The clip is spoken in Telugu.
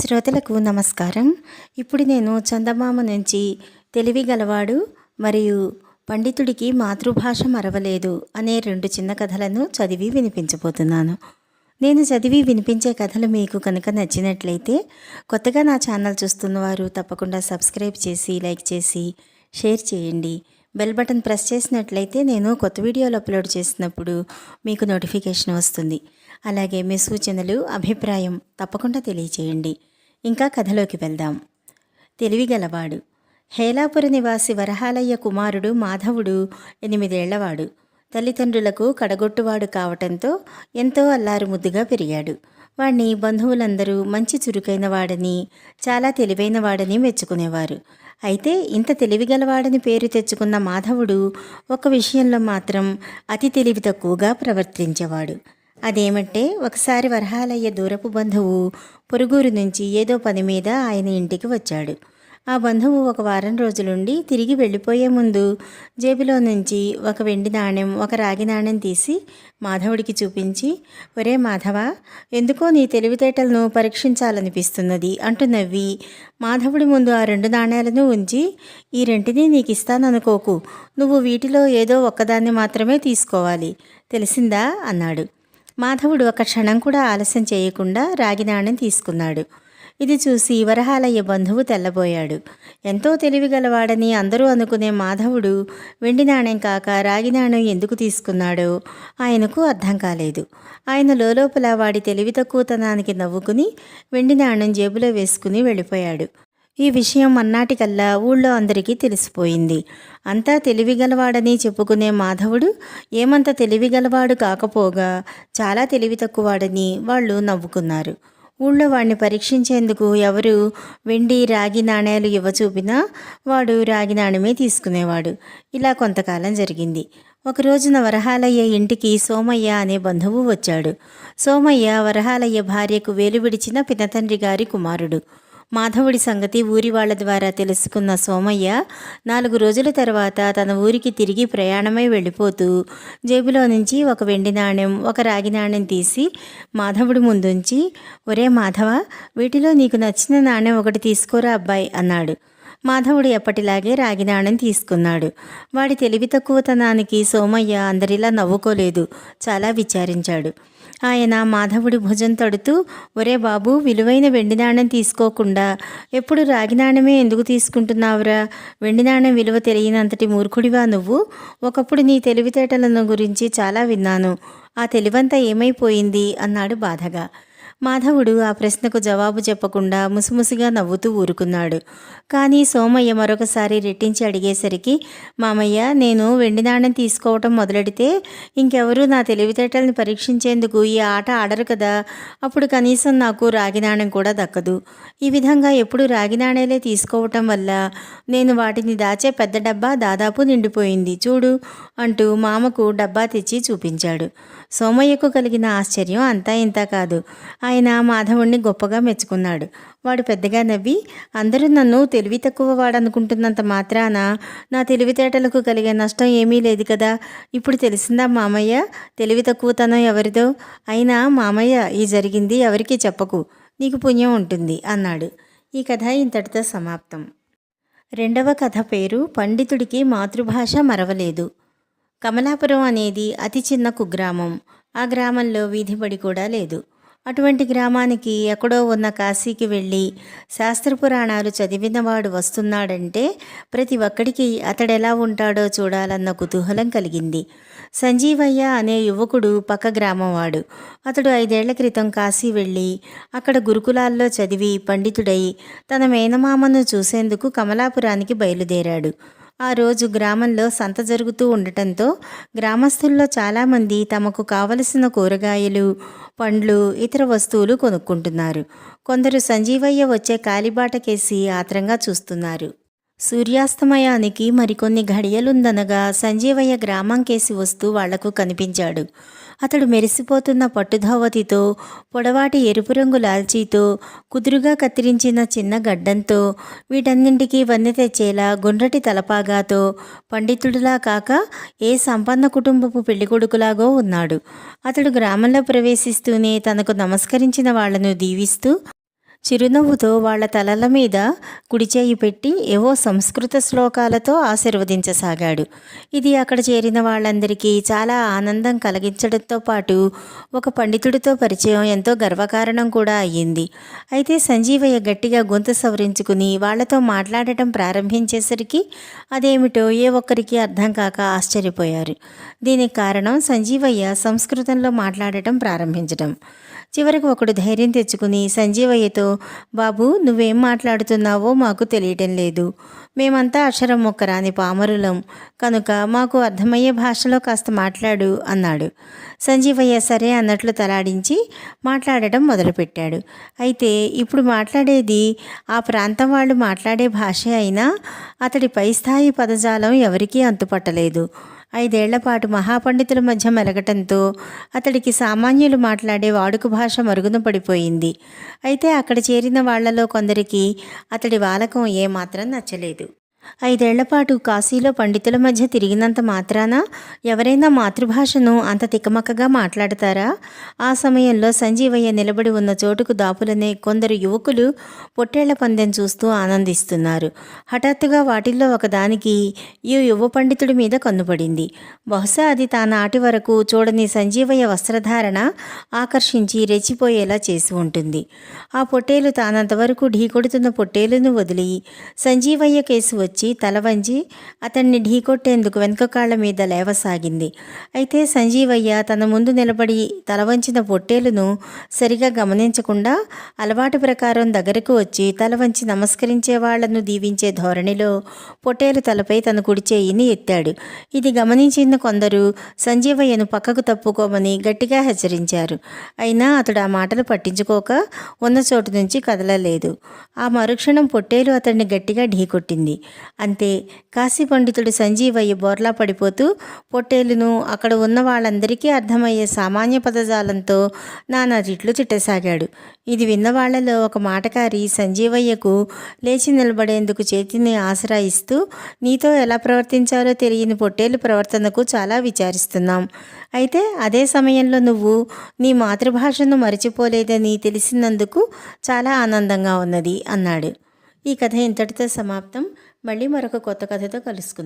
శ్రోతలకు నమస్కారం. ఇప్పుడు నేను చందమామ నుంచి తెలివి గలవాడు మరియు పండితుడికి మాతృభాష మరవలేదు అనే రెండు చిన్న కథలను చదివి వినిపించబోతున్నాను. నేను చదివి వినిపించే కథలు మీకు కనుక నచ్చినట్లయితే కొత్తగా నా ఛానల్ చూస్తున్న వారు తప్పకుండా సబ్స్క్రైబ్ చేసి లైక్ చేసి షేర్ చేయండి. బెల్ బటన్ ప్రెస్ చేసినట్లయితే నేను కొత్త వీడియోలు అప్లోడ్ చేసినప్పుడు మీకు నోటిఫికేషన్ వస్తుంది. అలాగే మీ సూచనలు అభిప్రాయం తప్పకుండా తెలియచేయండి. ఇంకా కథలోకి వెళ్దాం. తెలివిగలవాడు. హేలాపుర నివాసి వరహాలయ్య కుమారుడు మాధవుడు ఎనిమిదేళ్ళవాడు. తల్లిదండ్రులకు కడగొట్టువాడు కావటంతో ఎంతో అల్లారు ముద్దుగా పెరిగాడు. వాణ్ణి బంధువులందరూ మంచి చురుకైన వాడని చాలా తెలివైన వాడని మెచ్చుకునేవారు. అయితే ఇంత తెలివిగలవాడని పేరు తెచ్చుకున్న మాధవుడు ఒక విషయంలో మాత్రం అతి తెలివి తక్కువగా ప్రవర్తించేవాడు. అదేమంటే ఒకసారి వరహాలయ్య దూరపు బంధువు పొరుగురు నుంచి ఏదో పని మీద ఆయన ఇంటికి వచ్చాడు. ఆ బంధువు ఒక వారం రోజులుండి తిరిగి వెళ్ళిపోయే ముందు జేబులో నుంచి ఒక వెండి నాణెం ఒక రాగి నాణెం తీసి మాధవుడికి చూపించి ఒరే మాధవ ఎందుకో నీ తెలివితేటలను పరీక్షించాలనిపిస్తున్నది అంటూ నవ్వి మాధవుడి ముందు ఆ రెండు నాణ్యాలను ఉంచి ఈ రెంటిని నీకు ఇస్తాననుకోకు నువ్వు వీటిలో ఏదో ఒక్కదాన్ని మాత్రమే తీసుకోవాలి. తెలిసిందా? అన్నాడు. మాధవుడు ఒక క్షణం కూడా ఆలస్యం చేయకుండా రాగి నాణెం తీసుకున్నాడు. ఇది చూసి వరహాలయ్య బంధువు తెల్లబోయాడు. ఎంతో తెలివిగలవాడని అందరూ అనుకునే మాధవుడు వెండి నాణెం కాక రాగి నాణెం ఎందుకు తీసుకున్నాడో ఆయనకు అర్థం కాలేదు. ఆయన లోపల వాడి తెలివి తక్కువతనానికి నవ్వుకుని వెండి నాణెం జేబులో వేసుకుని వెళ్ళిపోయాడు. ఈ విషయం అన్నాటికల్లా ఊళ్ళో అందరికీ తెలిసిపోయింది. అంతా తెలివిగలవాడని చెప్పుకునే మాధవుడు ఏమంత తెలివిగలవాడు కాకపోగా చాలా తెలివి తక్కువవాడని వాళ్ళు నవ్వుకున్నారు. ఊళ్ళో వాడిని పరీక్షించేందుకు ఎవరు వెండి రాగి నాణేలు ఇవ్వచూపినా వాడు రాగి నాణ్యమే తీసుకునేవాడు. ఇలా కొంతకాలం జరిగింది. ఒకరోజున వరహాలయ్య ఇంటికి సోమయ్య అనే బంధువు వచ్చాడు. సోమయ్య వరహాలయ్య భార్యకు వేలు విడిచిన పినతండ్రి గారి కుమారుడు. మాధవుడి సంగతి ఊరి వాళ్ళ ద్వారా తెలుసుకున్న సోమయ్య నాలుగు రోజుల తర్వాత తన ఊరికి తిరిగి ప్రయాణమై వెళ్ళిపోతూ జేబులో నుంచి ఒక వెండి నాణెం ఒక రాగి నాణెం తీసి మాధవుడి ముందుంచి ఒరే మాధవ వీటిలో నీకు నచ్చిన నాణెం ఒకటి తీసుకోరా అబ్బాయి అన్నాడు. మాధవుడు ఎప్పటిలాగే రాగి నాణెం తీసుకున్నాడు. వాడి తెలివి తక్కువతనానికి సోమయ్య అందరిలా నవ్వుకోలేదు చాలా విచారించాడు. ఆయన మాధవుడి భుజం తడుతూ ఒరే బాబు విలువైన వెండి నాణెం తీసుకోకుండా ఎప్పుడు రాగి నాణెమే ఎందుకు తీసుకుంటున్నావురా? వెండి నాణెం విలువ తెలియనంతటి మూర్ఖుడివా నువ్వు? ఒకప్పుడు నీ తెలివితేటలను గురించి చాలా విన్నాను. ఆ తెలివంతా ఏమైపోయింది? అన్నాడు బాధగా. మాధవుడు ఆ ప్రశ్నకు జవాబు చెప్పకుండా ముసిముసిగా నవ్వుతూ ఊరుకున్నాడు. కానీ సోమయ్య మరొకసారి రెట్టించి అడిగేసరికి మామయ్య నేను వెండి నాణ్యం తీసుకోవటం మొదలెడితే ఇంకెవరూ నా తెలివితేటల్ని పరీక్షించేందుకు ఈ ఆట ఆడరు కదా. అప్పుడు కనీసం నాకు రాగి నాణ్యం కూడా దక్కదు. ఈ విధంగా ఎప్పుడు రాగి నాణేలే తీసుకోవటం వల్ల నేను వాటిని దాచే పెద్ద డబ్బా దాదాపు నిండిపోయింది. చూడు అంటూ మామకు డబ్బా తెచ్చి చూపించాడు. సోమయ్యకు కలిగిన ఆశ్చర్యం అంతా ఇంత కాదు. ఆయన మాధవుణ్ణి గొప్పగా మెచ్చుకున్నాడు. వాడు పెద్దగా నవ్వి అందరూ నన్ను తెలివి తక్కువ వాడనుకుంటున్నంత మాత్రాన నా తెలివితేటలకు కలిగే నష్టం ఏమీ లేదు కదా? ఇప్పుడు తెలిసిందా మామయ్య? తెలివి తక్కువతనం ఎవరిదో? అయినా మామయ్య ఈ జరిగింది ఎవరికీ చెప్పకు. నీకు పుణ్యం ఉంటుంది అన్నాడు. ఈ కథ ఇంతటితో సమాప్తం. రెండవ కథ పేరు పండితుడికి మాతృభాష మరవలేదు. కమలాపురం అనేది అతి చిన్న కుగ్రామం. ఆ గ్రామంలో వీధిబడి కూడా లేదు. అటువంటి గ్రామానికి ఎక్కడో ఉన్న కాశీకి వెళ్ళి శాస్త్రపురాణాలు చదివినవాడు వస్తున్నాడంటే ప్రతి ఒక్కడికి అతడెలా ఉంటాడో చూడాలన్న కుతూహలం కలిగింది. సంజీవయ్య అనే యువకుడు పక్క గ్రామవాడు అతడు ఐదేళ్ళ క్రితం కాశీ వెళ్ళి అక్కడ గురుకులాల్లో చదివి పండితుడై తన మేనమామను చూసేందుకు కమలాపురానికి బయలుదేరాడు. ఆ రోజు గ్రామంలో సంత జరుగుతూ ఉండటంతో గ్రామస్తుల్లో చాలామంది తమకు కావలసిన కూరగాయలు పండ్లు ఇతర వస్తువులు కొనుక్కుంటున్నారు. కొందరు సంజీవయ్య వచ్చే కాలిబాటకేసి ఆత్రంగా చూస్తున్నారు. సూర్యాస్తమయానికి మరికొన్ని ఘడియలుందనగా సంజీవయ్య గ్రామం కేసి వస్తూ వాళ్ళకు కనిపించాడు. అతడు మెరిసిపోతున్న పట్టుధోవతితో పొడవాటి ఎరుపు రంగు లాల్చీతో కుదురుగా కత్తిరించిన చిన్న గడ్డంతో వీటన్నింటికీ వన్నె తెచ్చేలా గుండ్రటి తలపాగాతో పండితుడిలా కాక ఏ సంపన్న కుటుంబపు పెళ్ళికొడుకులాగో ఉన్నాడు. అతడు గ్రామంలో ప్రవేశిస్తూనే తనకు నమస్కరించిన వాళ్ళను దీవిస్తూ చిరునవ్వుతో వాళ్ళ తలల మీద కుడిచేయి పెట్టి ఏవో సంస్కృత శ్లోకాలతో ఆశీర్వదించసాగాడు. ఇది అక్కడ చేరిన వాళ్ళందరికీ చాలా ఆనందం కలిగించడంతో పాటు ఒక పండితుడితో పరిచయం ఎంతో గర్వకారణం కూడా అయ్యింది. అయితే సంజీవయ్య గట్టిగా గొంతు సవరించుకుని వాళ్ళతో మాట్లాడటం ప్రారంభించేసరికి అదేమిటో ఏ ఒక్కరికి అర్థం కాక ఆశ్చర్యపోయారు. దీనికి కారణం సంజీవయ్య సంస్కృతంలో మాట్లాడటం ప్రారంభించడం చివరికి ఒకడు ధైర్యం తెచ్చుకుని సంజీవయ్యతో బాబు నువ్వేం మాట్లాడుతున్నావో మాకు తెలియటం లేదు. మేమంతా అక్షరం మొక్కరాని పామరులం. కనుక మాకు అర్థమయ్యే భాషలో కాస్త మాట్లాడు అన్నాడు. సంజీవయ్య సరే అన్నట్లు తలాడించి మాట్లాడటం మొదలుపెట్టాడు. అయితే ఇప్పుడు మాట్లాడేది ఆ ప్రాంతం వాళ్ళు మాట్లాడే భాష అయినా అతడి పై స్థాయి పదజాలం ఎవరికీ అంతుపట్టలేదు. ఐదేళ్ళ పాటు మహాపండితుల మధ్య మెలగటంతో అతడికి సామాన్యులు మాట్లాడే వాడుక భాష మరుగున పడిపోయింది. అయితే అక్కడ చేరిన వాళ్ళలో కొందరికి అతడి వాలకం ఏమాత్రం నచ్చలేదు. ఐదేళ్ళ పాటు కాశీలో పండితుల మధ్య తిరిగినంత మాత్రాన ఎవరైనా మాతృభాషను అంత తికమకగా మాట్లాడతారా? ఆ సమయంలో సంజీవయ్య నిలబడి ఉన్న చోటుకు దాపులనే కొందరు యువకులు పొట్టేళ్ళ పందెం చూస్తూ ఆనందిస్తున్నారు. హఠాత్తుగా వాటిల్లో ఒకదానికి ఈ యువ పండితుడి మీద కన్నుపడింది. బహుశా అది తానాటి వరకు చూడని సంజీవయ్య వస్త్రధారణ ఆకర్షించి రెచ్చిపోయేలా చేసి ఉంటుంది. ఆ పొట్టేలు తానంతవరకు ఢీకొడుతున్న పొట్టేలును వదిలి సంజీవయ్య కేసు వచ్చి తల వంచి అతన్ని ఢీకొట్టేందుకు వెనుక కాళ్ళ మీద లేవసాగింది. అయితే సంజీవయ్య తన ముందు నిలబడి తల వంచిన పొట్టేలును సరిగా గమనించకుండా అలవాటు ప్రకారం దగ్గరకు వచ్చి తల వంచి నమస్కరించే వాళ్ళను దీవించే ధోరణిలో పొట్టేలు తలపై తన కుడిచేయిని ఎత్తాడు. ఇది గమనించిన కొందరు సంజీవయ్యను పక్కకు తప్పుకోమని గట్టిగా హెచ్చరించారు. అయినా అతడు ఆ మాటలు పట్టించుకోక ఉన్న చోటు నుంచి కదలలేదు. ఆ మరుక్షణం పొట్టేలు అతన్ని గట్టిగా ఢీకొట్టింది. అంతే. కాశీ పండితుడు సంజీవయ్య బోర్లా పడిపోతూ పొట్టేలును అక్కడ ఉన్న వాళ్ళందరికీ అర్థమయ్యే సామాన్య పదజాలంతో నానా జిట్లు చిట్టసాగాడు. ఇది విన్న వాళ్ళలో ఒక మాటకారి సంజీవయ్యకు లేచి నిలబడేందుకు చేతిని ఆసరా ఇస్తూ నీతో ఎలా ప్రవర్తించాలో తెలియని పొట్టేలు ప్రవర్తనకు చాలా విచారిస్తున్నాం. అయితే అదే సమయంలో నువ్వు నీ మాతృభాషను మరిచిపోలేదని తెలిసినందుకు చాలా ఆనందంగా ఉన్నది అన్నాడు. ఈ కథ ఇంతటితో సమాప్తం. మళ్ళీ మరొక కొత్త కథతో కలుసుకుందాం.